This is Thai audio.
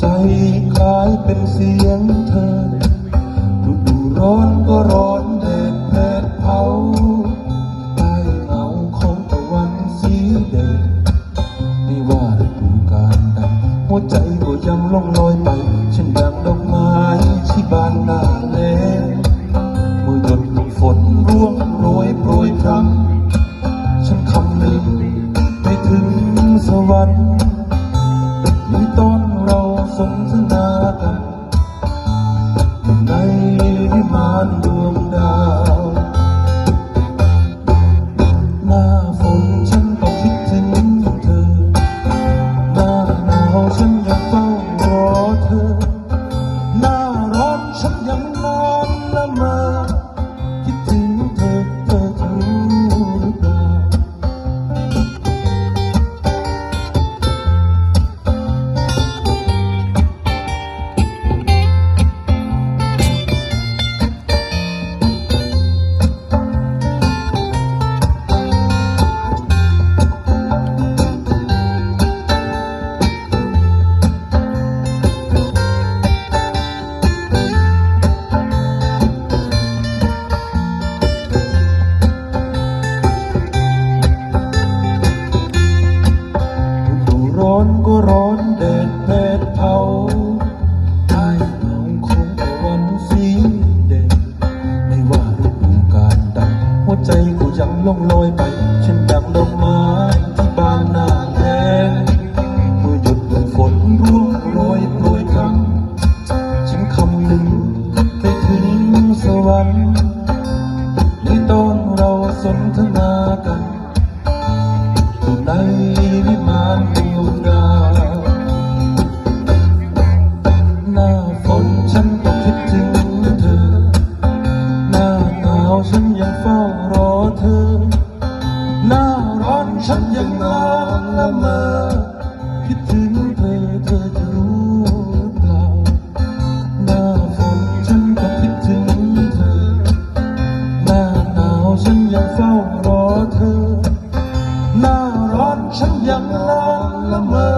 ใจคลายเป็นเสียงเธอฤดูร้อนก็ร้อนแดดแผดเผาใต้เงาของตะวันสีแดงไม่ว่าฤดูกาลใดหัวใจก็ยังล่องลอยไปฉันดังดอกไม้ที่บานหนาแล้งเมื่อหยดฝนร่วงโรยโปรยพรำฉันคำนึงไปถึงสวรรค์หรืตอนเรา สนทนา ดแผดเผาใต้เงาของตะวันสีแดงไม่ว่าฤดูกาลใดหัวใจก็ยังล่องลอยไปเช่นดังดอกไม้ที่บานหน้าแลงเมื่อหยดน้ำฝนร่วงโรยโปรยพรำฉันคำนึงไปถึงสวรรค์ในตอนเราสนทนากันอยู่ในวิมาน นอนละเมอคิดถึงเธอเธอจะรู้หรือเปล่าหน้าฝนฉันก็คิดถึงเธอ หน้าหนาวฉันยังเฝ้ารอเธอ หน้าร้อนฉันยังนอนละเมอ